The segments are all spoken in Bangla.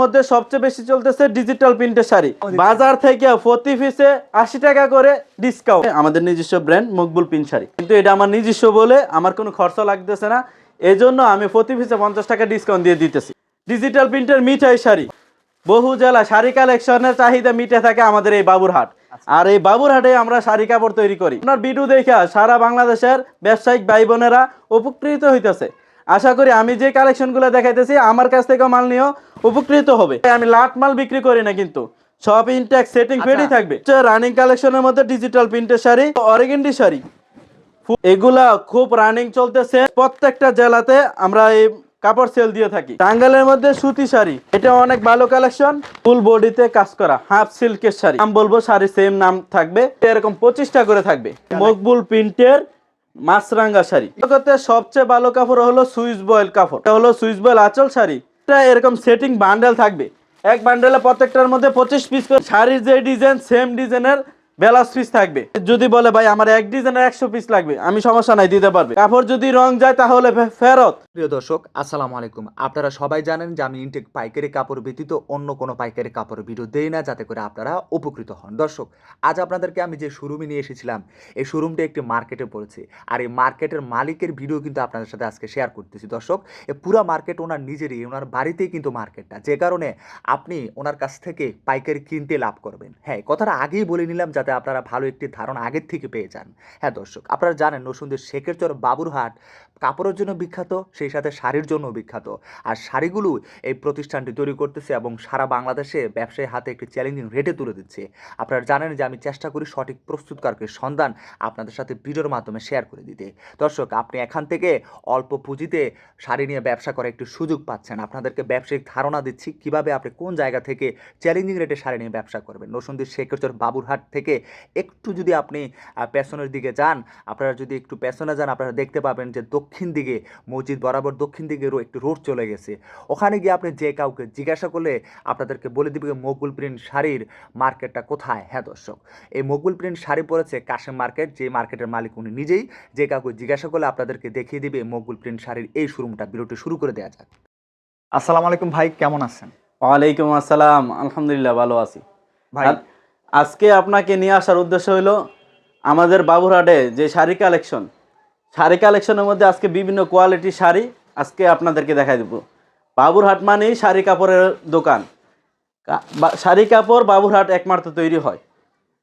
মধ্যে সবচেয়ে বেশি চলতেছে ডিজিটাল প্রিন্টের শাড়ি। বাজার থেকে প্রতি পিসে আশি টাকা করে ডিসকাউন্ট আমাদের নিজস্ব ব্র্যান্ড মকবুল প্রিন্ট শাড়ি। কিন্তু এটা আমার নিজস্ব বলে আমার কোনো খরচ লাগতেছে না। এই জন্য আমি প্রতি পিসে পঞ্চাশ টাকা ডিসকাউন্ট দিয়ে দিতেছি। ডিজিটাল প্রিন্টের মিঠাই শাড়ি। বহু জেলা শাড়ি কালেকশনের চাহিদা মিটে থাকে আমাদের এই বাবুরহাট। আর এই বাবুরহাটে আমরা শাড়ি কাপড় তৈরি করি। আপনার ভিডিও দেখে সারা বাংলাদেশের ব্যবসায়িক ভাই বোনেরা উপকৃত হইতেছে। আশা করি আমি যে কালেকশনগুলো দেখাইতেছি আমার কাছ থেকে মাল নিয়েও উপকৃত হবে। আমি লাট মাল বিক্রি করি না কিন্তু। সব ইনটেক সেটিং ফেডি থাকবে। রানিং কালেকশনের মধ্যে ডিজিটাল প্রিন্টের শাড়ি অরিগেন্ডি শাড়ি। এগুলা খুব রানিং চলতেছে। প্রত্যেকটা জেলাতে আমরা এই কাপড় সেল দিয়ে থাকি। টাঙ্গালের মধ্যে সুতি শাড়ি এটা অনেক ভালো কালেকশন ফুল বডিতে কাজ করা হাফ সিল্কের শাড়ি। আমি বলব শাড়ি সেম নাম থাকবে। এরকম পঁচিশটা করে থাকবে। মকবুল প্রিন্টের মাছরাঙ্গা শাড়ি। জগতে সবচেয়ে ভালো কাপড় হলো সুইচ বয়েল কাপড়। এটা হলো সুইচ বয়েল আঁচল শাড়ি। এটা এরকম সেটিং বান্ডেল থাকবে। এক বান্ডেলে প্রত্যেকটার মধ্যে পঁচিশ পিস করে শাড়ির যে ডিজাইন সেম ডিজাইনের বেলাস পিস থাকবে। যদি বলে, ভাই, আমার এক ডিজাইনের একশো পিস লাগবে, আমি সমস্যা নাই, দিতে পারবে। কাপড় যদি রং যায়, তাহলে ফেরত। প্রিয় দর্শক, আসসালামু আলাইকুম। আপনারা সবাই জানেন যে আমি ইনটেক পাইকারি কাপড় ব্যতীত অন্য কোনো পাইকারি কাপড় ভিডিও দেই না, যাতে করে আপনারা উপকৃত হন। দর্শক, আজ আপনাদেরকে আমি যে শোরুমে নিয়ে এসেছিলাম, এই শোরুমটা একটি মার্কেটে পড়েছে। আর এই মার্কেটের মালিকের ভিডিও কিন্তু আপনাদের সাথে আজকে শেয়ার করতেছি। দর্শক এই পুরো মার্কেট ওনার নিজেরই, ওনার বাড়িতেই কিন্তু মার্কেটটা যে কারণে আপনি ওনার কাছ থেকে পাইকারি কিনতে লাভ করবেন। হ্যাঁ কথাটা আগেই বলে নিলাম যাতে আপনারা ভালো একটি ধারণা আগের থেকে পেয়ে যান। হ্যাঁ দর্শক, আপনারা জানেন নসুন্দের শেখের চর বাবুরহাট কাপড়ের জন্য বিখ্যাত, সেই সাথে শাড়ির জন্য বিখ্যাত। আর শাড়িগুলো এই প্রতিষ্ঠানটি তৈরি করতেছে এবং সারা বাংলাদেশে ব্যবসায়ী হাতে একটি চ্যালেঞ্জিং রেটে তুলে দিচ্ছে। আপনারা জানেন যে আমি চেষ্টা করি সঠিক প্রস্তুতকারকের সন্ধান আপনাদের সাথে ভিডিওর মাধ্যমে শেয়ার করে দিতে। দর্শক, আপনি এখান থেকে অল্প পুঁজিতে শাড়ি নিয়ে ব্যবসা করার একটি সুযোগ পাচ্ছেন। আপনাদেরকে ব্যবসায়িক ধারণা দিচ্ছি, কীভাবে আপনি কোন জায়গা থেকে চ্যালেঞ্জিং রেটে শাড়ি নিয়ে ব্যবসা করবেন। নসুন্দির শেখরচর বাবুরহাট থেকে একটু যদি আপনি পেছনের দিকে যান, আপনারা যদি একটু পেছনে যান, আপনারা দেখতে পাবেন যে দক্ষিণ দিকে মসজিদ বরাবর দক্ষিণ দিকে একটু রোড চলে গেছে। ওখানে গিয়ে আপনি যে কাউকে জিজ্ঞাসা করলে আপনাদেরকে বলে দিবে মকবুল প্রিন্ট শাড়ির মার্কেটটা কোথায়। হ্যাঁ দর্শক এই মকবুল প্রিন্ট শাড়ি পড়েছে কাশেম মার্কেট যে মার্কেটের মালিক উনি নিজেই। যে কাউকে জিজ্ঞাসা করলে আপনাদেরকে দেখিয়ে দিবে মকবুল প্রিন্ট শাড়ির এই শোরুমটা। বিরতি শুরু করে দেওয়া যাক। আসসালামু আলাইকুম ভাই কেমন আছেন? ওয়ালাইকুম আসসালাম আলহামদুলিল্লাহ ভালো আছি। ভাই। আজকে আপনাকে নিয়ে আসার উদ্দেশ্য হলো আমাদের বাবুরহাটে যে শাড়ি কালেকশন শাড়ি কালেকশনের মধ্যে আজকে বিভিন্ন কোয়ালিটির শাড়ি আজকে আপনাদেরকে দেখাই দেবো। বাবুরহাট মানেই শাড়ি কাপড়ের দোকান। শাড়ি কাপড় বাবুরহাট একমাত্র তৈরি হয়।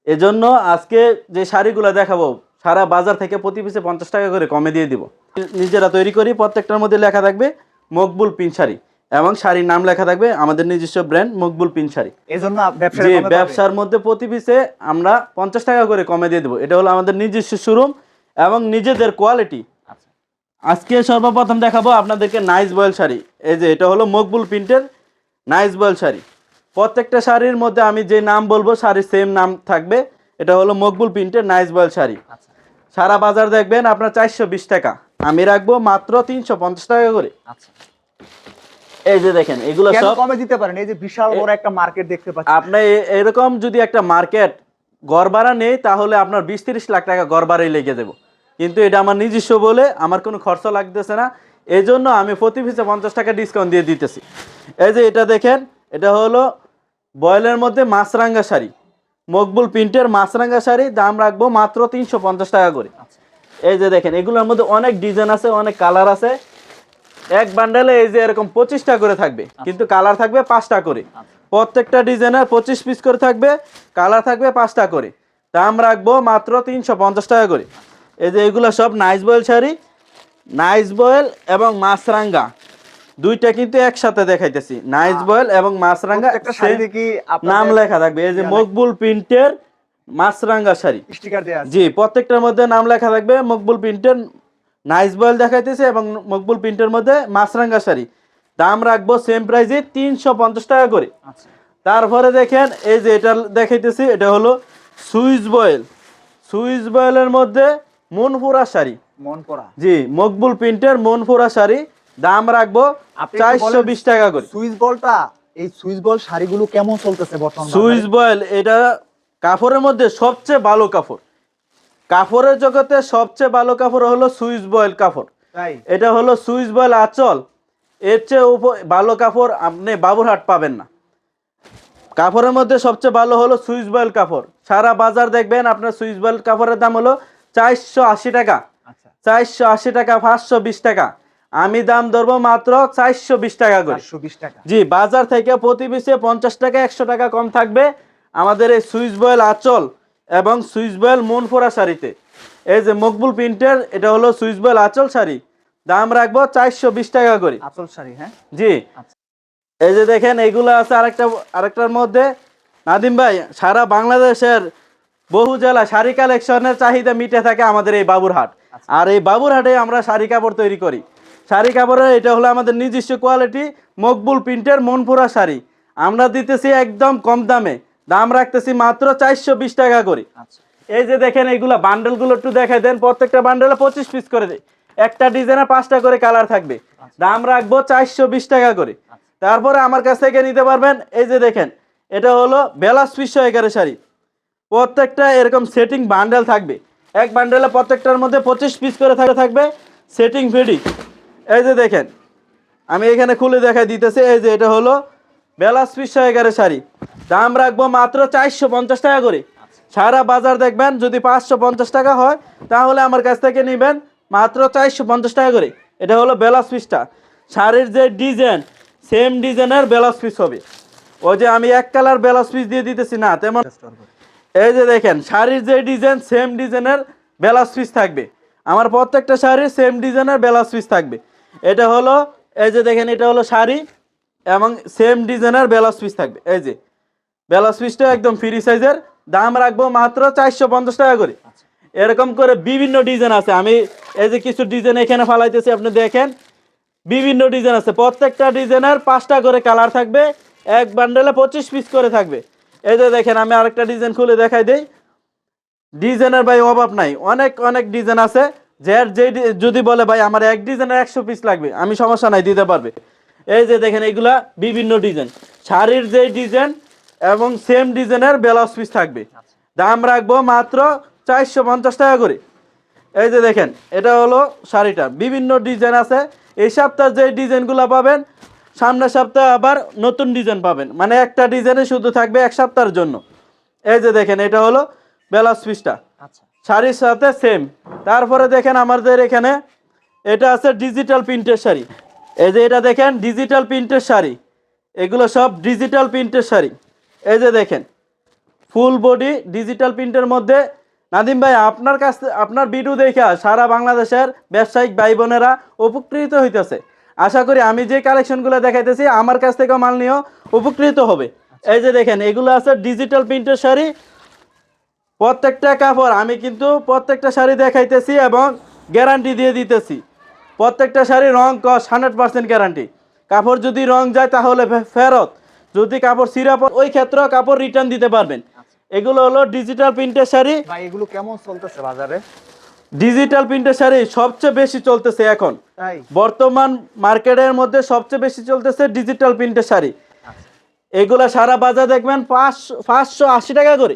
এজন্য আজকে যে শাড়িগুলো দেখাবো সারা বাজার থেকে প্রতি পিসে পঞ্চাশ টাকা করে কমে দিয়ে দিব। নিজেরা তৈরি করি প্রত্যেকটার মধ্যে লেখা থাকবে মকবুল পিন শাড়ি এবং শাড়ির নাম লেখা থাকবে আমাদের নিজস্ব ব্র্যান্ড মকবুল পিন শাড়ি। এই জন্য ব্যবসা ব্যবসার মধ্যে প্রতি পিসে আমরা পঞ্চাশ টাকা করে কমে দিয়ে দেবো। এটা হলো আমাদের নিজস্ব শোরুম এবং নিজেদের কোয়ালিটি। আজকে সর্বপ্রথম দেখাবো আপনাদেরকে নাইস বয়েল শাড়ি। এই যে এটা হলো মকবুল প্রিন্টের নাইস বয়েল শাড়ি। প্রত্যেকটা শাড়ির মধ্যে আমি যে নাম বলব শাড়ির সেম নাম থাকবে। এটা হলো মকবুল প্রিন্টের নাইস বয়েল শাড়ি। আচ্ছা। সারা বাজার দেখবেন আপনার চারশো বিশ টাকা। আমি রাখব মাত্র তিনশো পঞ্চাশ টাকা করে। আচ্ছা। এই যে দেখেন এগুলো সব কমে দিতে পারেন? এই যে বিশাল বড় একটা মার্কেট দেখতে পাচ্ছি। আপনি এরকম যদি একটা মার্কেট গড় ভাড়া নেই তাহলে আপনার বিশ তিরিশ লাখ টাকা গড় ভাড়াই লেগে দেবো কিন্তু এটা আমার নিজস্ব বলে আমার কোনো খরচা লাগতেছে না। এই জন্য আমি প্রতি পিসে পঞ্চাশ টাকা ডিসকাউন্ট দিয়ে দিতেছি। এই যে এটা দেখেন এটা হলো বয়েলের মধ্যে মাছরাঙ্গা শাড়ি। মকবুল প্রিন্টের মাছরাঙ্গা শাড়ি দাম রাখব মাত্র তিনশো পঞ্চাশ টাকা করে। আচ্ছা। এই যে দেখেন এগুলোর মধ্যে অনেক ডিজাইন আছে অনেক কালার আছে। এক বান্ডেলে এই যে এরকম পঁচিশটা করে থাকবে কিন্তু কালার থাকবে পাঁচটা করে। প্রত্যেকটা ডিজাইনের পঁচিশ পিস করে থাকবে কালার থাকবে পাঁচটা করে। দাম রাখব মাত্র তিনশো পঞ্চাশ টাকা করে। এই যে এগুলো সব nice voile sari nice voile এবং মাছরাঙ্গা দুইটা কিন্তু একসাথে দেখাইতেছি। নাইস বয়েল এবং মাছরাঙ্গা নাম লেখা থাকবে। এই যে মকবুল প্রিন্টের মাছরাঙ্গা শাড়ি। স্টিকার দেয়া আছে। জি প্রত্যেকটার মধ্যে নাম লেখা থাকবে। মকবুল প্রিন্টের নাইস বয়েল দেখাইতেছে এবং মকবুল প্রিন্টের মধ্যে মাছরাঙ্গা শাড়ি। দাম রাখব সেম প্রাইসে তিনশো পঞ্চাশ টাকা করে। আচ্ছা। তারপরে দেখেন এই যে এটা দেখাইতেছি এটা হলো সুইস বয়েল। সুইস বয়েলের মধ্যে মনপুরা শাড়ি। মন পড়া জি মকবুল প্রিন্টের মনপুরা শাড়ি। দাম রাখব চারশো বিশ টাকা করে। সুইচ বলটা এই সুইচ বল শাড়িগুলো কেমন চলতেছে বর্তমান সুইস বয়েল এটা কাপড়ের মধ্যে সবচেয়ে ভালো কাপড় কাপড়ের জগতে সবচেয়ে ভালো কাপড় হলো সুইস বয়েল কাপড় এটা হলো সুইস বয়েল আঁচল। এর চেয়ে ভালো কাপড় আপনি বাবুরহাট পাবেন না। কাপড়ের মধ্যে সবচেয়ে ভালো হলো সুইস বয়েল কাপড় সারা বাজার দেখবেন আপনার সুইস বয়েল কাপড়ের দাম হলো চারশো আশি টাকা। আচ্ছা। চারশো আশি টাকা পাঁচশো বিশ টাকা। আমি দাম ধরবো মাত্র চারশো বিশ টাকা করে। জি বাজার থেকে প্রতি পিসে পঞ্চাশ টাকা একশো টাকা কম থাকবে আমাদের এই সুইচ বয়েল আঁচল এবং সুইচ বয়েল মন ফোরা শাড়িতে। এই যে মকবুল প্রিন্টের এটা হলো সুইচ বয়েল আঁচল শাড়ি। দাম রাখব চারশো বিশ টাকা করে। আচল শাড়ি হ্যাঁ? জি। আচ্ছা। এই যে দেখেন এইগুলো আছে আরেকটা আরেকটার মধ্যে। নাদিম ভাই সারা বাংলাদেশের বহু জেলা শাড়ি কালেকশনের চাহিদা মিটে থাকে আমাদের এই বাবুরহাট। আচ্ছা। আর এই বাবুরহাটে আমরা শাড়ি কাপড় তৈরি করি। শাড়ি কাপড়ের এটা হলো আমাদের নিজস্ব কোয়ালিটি মকবুল প্রিন্টের মনপুরা শাড়ি। আমরা দিতেছি একদম কম দামে। দাম রাখতেছি মাত্র চারশো বিশ টাকা করে। আচ্ছা। এই যে দেখেন এইগুলা বান্ডেলগুলো একটু দেখাই দেন প্রত্যেকটা বান্ডেলে পঁচিশ পিস করে দেয়। একটা ডিজাইনে পাঁচটা করে কালার থাকবে। দাম রাখব চারশো বিশ টাকা করে। তারপরে আমার কাছ থেকে নিতে পারবেন এই যে দেখেন এটা হলো বেলাস পিসশো এগারো শাড়ি। প্রত্যেকটা এরকম সেটিং বান্ডেল থাকবে। এক বান্ডেলে প্রত্যেকটার মধ্যে পঁচিশ পিস করে থাকে থাকবে সেটিং ফিডি এই যে দেখেন, আমি এখানে খুলে দেখাই দিতেছি, এই যে এটা হলো বেলাস পিসশো এগারো শাড়ি। দাম রাখব মাত্র চারশো পঞ্চাশ টাকা করে। সারা বাজার দেখবেন যদি পাঁচশো পঞ্চাশ টাকা হয়, তাহলে আমার কাছ থেকে নেবেন মাত্র চারশো পঞ্চাশ টাকা করে। এটা হলো বেলাস পিসটা। শাড়ির যে ডিজাইন সেম ডিজাইনের বেলাস পিস হবে। ওই যে আমি এক কালার বেলাস পিস দিয়ে দিতেছি না, তেমন এই যে দেখেন, শাড়ির যে ডিজাইন সেম ডিজাইনের বেলা সুইচ থাকবে। আমার প্রত্যেকটা শাড়ির সেম ডিজাইনের বেলাস সুইচ থাকবে। এটা হলো, এই যে দেখেন, এটা হলো শাড়ি এবং সেম ডিজাইনের বেলাস সুইচ থাকবে। এই যে বেলাস সুইচটা একদম ফ্রি সাইজের দাম রাখব মাত্র চারশো পঞ্চাশ টাকা করে। এরকম করে বিভিন্ন ডিজাইন আছে। আমি এই যে কিছু ডিজাইন এখানে ফালাইতেছি, আপনি দেখেন। বিভিন্ন ডিজাইন আছে। প্রত্যেকটা ডিজাইনের পাঁচটা করে কালার থাকবে। এক বান্ডেলে পঁচিশ পিস করে থাকবে। এই যে দেখেন, আমি আরেকটা ডিজাইন খুলে দেখাই দিই। ডিজাইনের ভাই অভাব নাই। অনেক অনেক ডিজাইন আছে। যার যে যদি বলে, ভাই, আমার এক ডিজাইনের একশো পিস লাগবে, আমি সমস্যা নাই, দিতে পারবে। এই যে দেখেন এইগুলা বিভিন্ন ডিজাইন। শাড়ির যে ডিজাইন এবং সেম ডিজাইনের ব্লাউজ পিস থাকবে। দাম রাখব মাত্র চারশো পঞ্চাশ টাকা করে। এই যে দেখেন, এটা হলো শাড়িটা। বিভিন্ন ডিজাইন আছে। এই সপ্তাহে যে ডিজাইনগুলো পাবেন সামনের সপ্তাহে আবার নতুন ডিজাইন পাবেন। মানে একটা ডিজাইনে শুধু থাকবে এক সপ্তাহের জন্য। এই যে দেখেন এটা হলো ব্লাউজ পিসটা আচ্ছা। শাড়ির সাথে সেম তারপরে দেখেন আমাদের এখানে এটা আছে ডিজিটাল প্রিন্টের শাড়ি। এই যে এটা দেখেন ডিজিটাল প্রিন্টের শাড়ি। এগুলো সব ডিজিটাল প্রিন্টের শাড়ি। এই যে দেখেন ফুল বডি ডিজিটাল প্রিন্টের মধ্যে। নাদিম ভাই আপনার কাছ আপনার ভিডিও দেখা সারা বাংলাদেশের ব্যবসায়িক ভাই বোনেরা উপকৃত হইতেছে। আশা করি আমি যে কালেকশনগুলো দেখাইতেছি আমার কাছ থেকে মাল নিয়েও উপকৃত হবে। এই যে দেখেন এগুলো আছে ডিজিটাল প্রিন্টের শাড়ি। প্রত্যেকটা কাপড় আমি কিন্তু প্রত্যেকটা শাড়ি দেখাইতেছি এবং গ্যারান্টি দিয়ে দিতেছি। প্রত্যেকটা শাড়ি রং কস হান্ড্রেড পার্সেন্ট গ্যারান্টি কাপড় যদি রং যায় তাহলে ফেরত। যদি কাপড় সিরাপ ওই ক্ষেত্রেও কাপড় রিটার্ন দিতে পারবেন। এগুলো হলো ডিজিটাল প্রিন্টের শাড়ি। এগুলো কেমন চলতেছে বাজারে? ডিজিটাল প্রিন্টের শাড়ি সবচেয়ে বেশি চলতেছে এখন। বর্তমান মার্কেটের মধ্যে সবচেয়ে বেশি চলতেছে ডিজিটাল প্রিন্টের শাড়ি। আচ্ছা। এগুলা সারা বাজার দেখবেন পাঁচশো পাঁচশো আশি টাকা করে।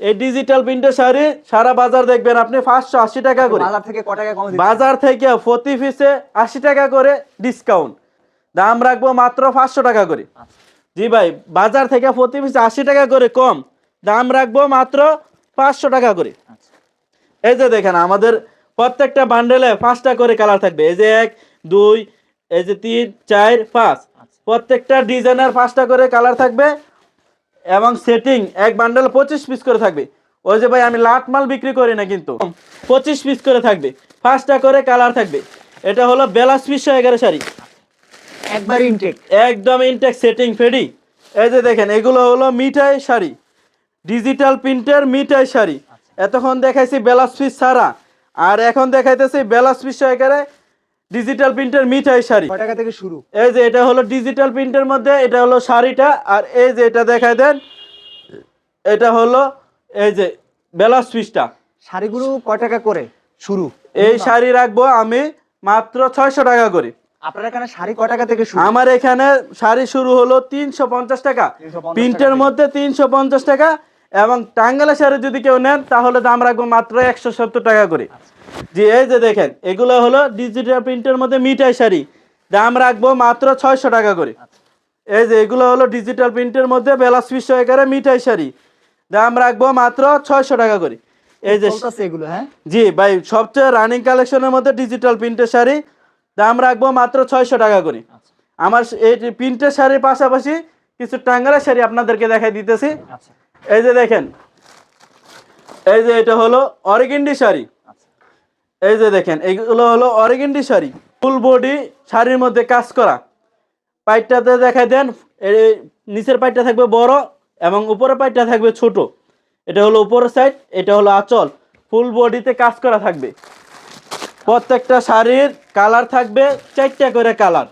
এই ডিজিটাল প্রিন্টের শাড়ি সারা বাজার দেখবেন আপনি পাঁচশো আশি টাকা করে। বাজার থেকে ক টাকা বাজার থেকে প্রতি পিসে আশি টাকা করে ডিসকাউন্ট দাম রাখব মাত্র পাঁচশো টাকা করে। জি ভাই বাজার থেকে প্রতি পিসে আশি টাকা করে কম। দাম রাখব মাত্র পাঁচশো টাকা করে। এই যে দেখেন আমাদের প্রত্যেকটা বান্ডেলে পাঁচটা করে কালার থাকবে। এই যে এক দুই এই যে তিন চার পাঁচ। প্রত্যেকটা ডিজাইনের পাঁচটা করে কালার থাকবে এবং সেটিং এক বান্ডেল পঁচিশ পিস করে থাকবে। ওই যে ভাই আমি লাট মাল বিক্রি করি না কিন্তু। পঁচিশ পিস করে থাকবে। পাঁচটা করে কালার থাকবে। এটা হলো বেলাস পিসশো এগারো শাড়ি। একবার ইনটেক একদম ইনটেক সেটিং ফেডি এই যে দেখেন এগুলো হলো মিঠাই শাড়ি। ডিজিটাল প্রিন্টের মিঠাই শাড়ি। এতক্ষণ দেখাইছি বেলাস পিস ছাড়া। আর এখন দেখাইতেছি বেলাস পিস একেবারে ডিজিটাল প্রিন্টের মিঠাই শাড়ি। টাকা থেকে শুরু? এই যে এটা হলো ডিজিটাল প্রিন্টের মধ্যে এটা হলো শাড়িটা। আর এই যে এটা দেখাই দেন এটা হলো এই যে বেলাস পিসটা শাড়িগুলো কয় টাকা করে? শুরু। এই শাড়ি রাখব আমি মাত্র ছয়শো টাকা করে। আপনার এখানে শাড়ি কয় টাকা থেকে শুরু? আমার এখানে শাড়ি শুরু হলো তিনশো পঞ্চাশ টাকা। প্রিন্টের মধ্যে তিনশো পঞ্চাশ টাকা। এবং টাঙ্গালা শাড়ি যদি কেউ নেন তাহলে দাম রাখব মাত্র একশো সত্তর টাকা করে। জি এই যে দেখেন এগুলো হলো ডিজিটাল প্রিন্টের মধ্যে মিঠাই শাড়ি। দাম রাখব মাত্র ছয়শো টাকা করে। এই যে এগুলো হলো ডিজিটাল প্রিন্টের মধ্যে বেলাস পিস একারে মিঠাই শাড়ি। দাম রাখব মাত্র ছয়শো টাকা করে। এই যে এগুলো হ্যাঁ? জি ভাই সবচেয়ে রানিং কালেকশনের মধ্যে ডিজিটাল প্রিন্টের শাড়ি। দাম রাখব মাত্র ছয়শো টাকা করে। আচ্ছা। আমার এই প্রিন্টের শাড়ির পাশাপাশি কিছু টাঙ্গালের শাড়ি আপনাদেরকে দেখাই দিতেছি। আচ্ছা। এই যে দেখেন, এই যে এটা হলো অরিগেন্ডি শাড়ি। এই যে দেখেন এইগুলো হলো অরিগেন্ডি শাড়ি। ফুল বডি শাড়ির মধ্যে কাজ করা। পাইটটাতে দেখাই দেন, এই নিচের পাইটটা থাকবে বড় এবং উপরের পাইটটা থাকবে ছোট। এটা হলো উপরের সাইড এটা হলো আঁচল। ফুল বডিতে কাজ করা থাকবে। প্রত্যেকটা শাড়ির কালার থাকবে চারটা করে কালার।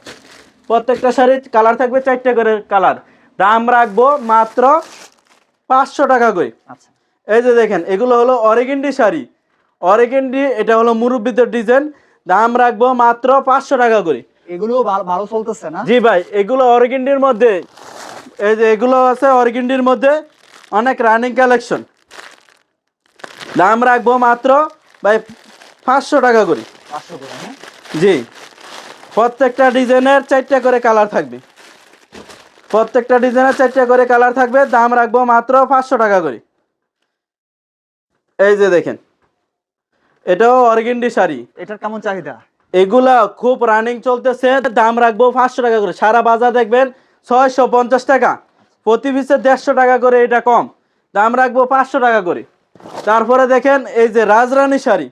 প্রত্যেকটা শাড়ির কালার থাকবে চারটা করে কালার। দাম রাখব মাত্র পাঁচশো টাকা করে আচ্ছা। এই যে দেখেন এগুলো হলো অরিগেন্ডি শাড়ি। অরিগেন্ডি এটা হলো মুরব্বিদের ডিজাইন। দাম রাখব মাত্র পাঁচশো টাকা করে। এগুলো ভালো ভালো চলতেছে না? জি ভাই এগুলো অরিগেন্ডির মধ্যে এই যে এগুলো আছে অরিগেন্ডির মধ্যে অনেক রানিং কালেকশন। দাম রাখব মাত্র ভাই পাঁচশো টাকা করে হ্যাঁ? জি প্রত্যেকটা ডিজাইনের চারটা করে কালার থাকবে। প্রত্যেকটা ডিজাইনের চারটা করে কালার থাকবে দাম রাখব মাত্র পাঁচশো টাকা করে। এই যে দেখেন এটাও অর্গেন্ডি শাড়ি। এটার কেমন চাহিদা? এগুলা খুব রানিং চলতেছে দাম রাখব পাঁচশো টাকা করে। সারা বাজার দেখবেন ছয়শো পঞ্চাশ টাকা। প্রতি পিসে দেড়শো টাকা করে এটা কম। দাম রাখব পাঁচশো টাকা করে। তারপরে দেখেন এই যে রাজরানী শাড়ি।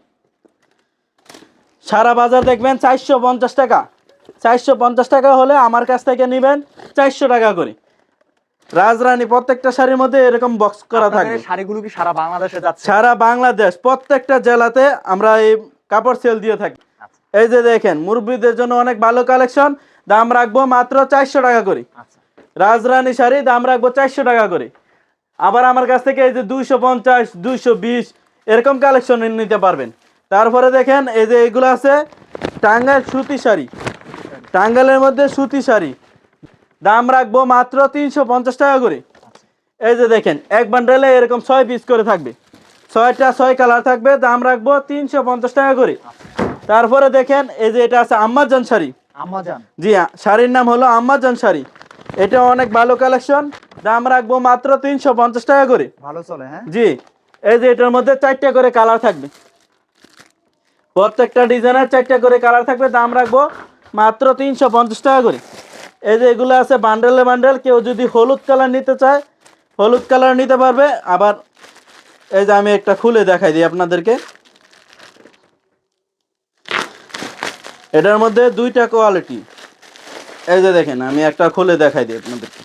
সারা বাজার দেখবেন চারশো পঞ্চাশ টাকা। চারশো পঞ্চাশ টাকা হলে আমার কাছ থেকে নেবেন চারশো টাকা করে। রাজরানী প্রত্যেকটা শাড়ির মধ্যে এরকম বক্স করা এই শাড়িগুলো কি সারা বাংলাদেশে যাচ্ছে? সারা বাংলাদেশ প্রত্যেকটা জেলাতে আমরা এই কাপড় সেল দিয়ে থাকি। আচ্ছা। এই যে দেখেন মুরব্বীদের জন্য অনেক ভালো কালেকশন দাম রাখব মাত্র চারশো টাকা করে। আচ্ছা। রাজরানী শাড়ি দাম রাখব চারশো টাকা করে। আবার আমার কাছ থেকে এই যে দুইশো পঞ্চাশ দুইশো বিশ এরকম কালেকশন নিতে পারবেন। তারপরে দেখেন এই যে এগুলো আছে টাঙ্গাইল সুতি শাড়ি। টাঙ্গাইলের মধ্যে সুতি শাড়ি। দাম রাখব মাত্র তিনশো পঞ্চাশ টাকা করে। এই যে দেখেন এক বান্ডেলে এরকম ছয় পিস করে থাকবে। ছয়টা ছয় কালার থাকবে দাম রাখব তিনশো পঞ্চাশ টাকা করে। তারপরে দেখেন এই যে এটা আছে আম্মাজান শাড়ি। জি আ- শাড়ির নাম হলো আম্মাজান শাড়ি। এটা অনেক ভালো কালেকশন দাম রাখব মাত্র তিনশো পঞ্চাশ টাকা করে। ভালো চলে হ্যাঁ? জি এই যে এটার মধ্যে চারটা করে কালার থাকবে। প্রত্যেকটা ডিজাইনের চারটা করে কালার থাকবে দাম রাখব মাত্র তিনশো পঞ্চাশ টাকা করে। এই যে এগুলো আছে বান্ডেলে বান্ডেল কেউ যদি হলুদ কালার নিতে চায় হলুদ কালার নিতে পারবে। আবার এই যে আমি একটা খুলে দেখাই দিই আপনাদেরকে। এটার মধ্যে দুইটা কোয়ালিটি। এই যে দেখেন আমি একটা খুলে দেখাই দিই আপনাদেরকে।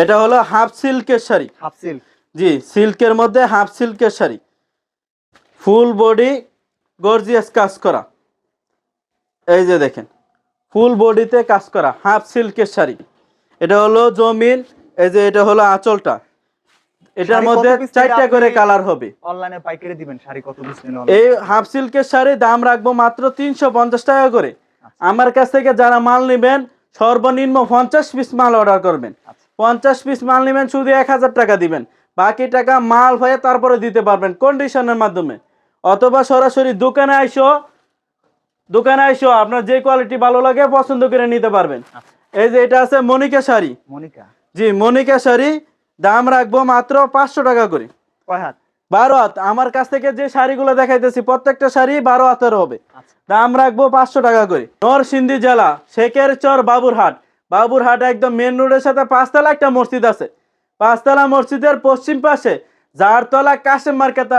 এটা হলো হাফ সিল্কের শাড়ি। Half silk. জি সিল্কের মধ্যে হাফ সিল্কের শাড়ি। ফুল বডি গর্জিয়াস কাজ করা। এই যে দেখেন ফুল বডিতে কাজ করা হাফ সিল্কের শাড়ি। এটা হলো জমিন এই যে এটা হলো আঁচলটা। এটার মধ্যে চারটা করে কালার হবে। অনলাইনে পাইকারি দিবেন শাড়ি কত পিস এই হাফ সিল্কের শাড়ি দাম রাখব মাত্র তিনশো পঞ্চাশ টাকা করে। আমার কাছ থেকে যারা মাল নেবেন সর্বনিম্ন পঞ্চাশ পিস মাল অর্ডার করবেন। আচ্ছা। পঞ্চাশ পিস মাল নেবেন শুধু এক হাজার টাকা দিবেন। বাকি টাকা মাল হয়ে তারপরে দিতে পারবেন কন্ডিশনের মাধ্যমে। অথবা সরাসরি দোকানে আইসো দোকানে আইসো আপনার যে কোয়ালিটি ভালো লাগে পছন্দ করে নিতে পারবেন। এই যে এটা আছে মনিকা শাড়ি। মনিকা। জি মনিকা শাড়ি দাম রাখব মাত্র পাঁচশো টাকা করে। কয় হাত? বারো হাত। আমার কাছ থেকে যে শাড়িগুলো দেখাইতেছি প্রত্যেকটা শাড়ি বারো হাতের হবে। আচ্ছা। দাম রাখব পাঁচশো টাকা করে। নরসিংদী জেলা শেখের চর বাবুরহাট। বাবুরহাট একদম মেন রোডের সাথে পাঁচতলা একটা মসজিদ আছে। পাঁচতলা মসজিদের পশ্চিম পাশে যারতলা কাশেম মার্কেট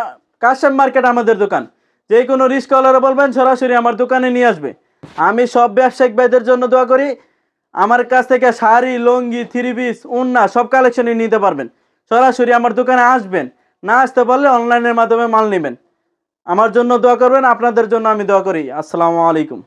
কাশেম মার্কেট আমাদের দোকান। যে কোনো রিস্কলারে বলবেন, সরাসরি আমার দোকানে নিয়ে আসবে। আমি সব ব্যবসায়িক ভাইদের জন্য দোয়া করি, আমার কাছ থেকে শাড়ি, লঙ্গি থ্রি পিস উন্না, সব কালেকশনই নিতে পারবেন। সরাসরি আমার দোকানে আসবেন, না আসতে পারলে অনলাইনের মাধ্যমে মাল নেবেন। আমার জন্য দোয়া করবেন, আপনাদের জন্য আমি দোয়া করি। আসসালামু আলাইকুম।